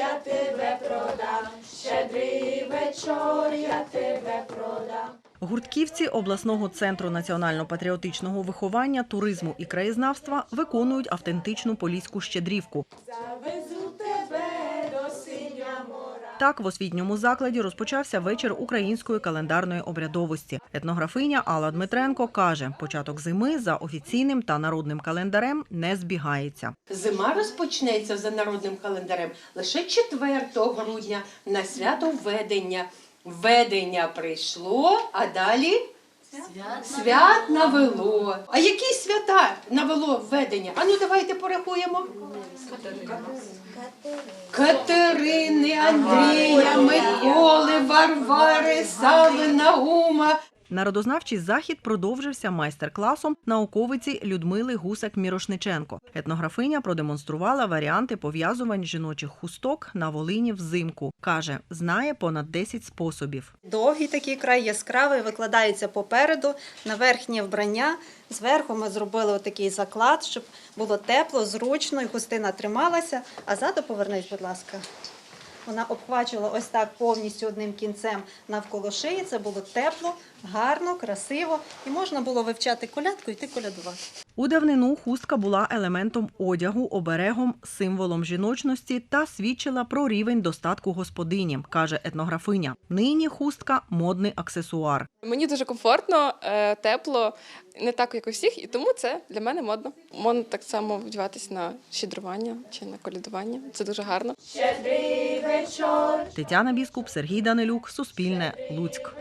я тебе продам, щедрий вечор, я тебе продам. Гуртківці обласного центру національно-патріотичного виховання, туризму і краєзнавства виконують автентичну поліську щедрівку. Завезу Так, в освітньому закладі розпочався вечір української календарної обрядовості. Етнографиня Алла Дмитренко каже, початок зими за офіційним та народним календарем не збігається. Зима розпочнеться за народним календарем лише 4 грудня на свято введення. Введення прийшло, а далі свят навело. А які свята навело введення? Ану, давайте порахуємо. Катерини, Андрія, Миколи, Варвари, Сави, Наума. Народознавчий захід продовжився майстер-класом науковиці Людмили Гусак-Мірошниченко. Етнографиня продемонструвала варіанти пов'язувань жіночих хусток на Волині взимку. Каже, знає понад 10 способів. Довгий такий край яскравий, викладається попереду на верхнє вбрання. Зверху ми зробили отакий заклад, щоб було тепло, зручно і хустина трималася. А ззаду повернись, будь ласка. Вона обхвачувала ось так повністю одним кінцем навколо шиї. Це було тепло, гарно, красиво, і можна було вивчати колядку і йти колядувати. У давнину хустка була елементом одягу, оберегом, символом жіночності та свідчила про рівень достатку господині, каже етнографиня. Нині хустка модний аксесуар. Мені дуже комфортно, е, тепло, не так, як у всіх, і тому це для мене модно. Можна так само вдіватись на щедрування чи на колядування. Це дуже гарно. Щедрий вечор, Тетяна Біскуп, Сергій Данилюк, Суспільне, Луцьк.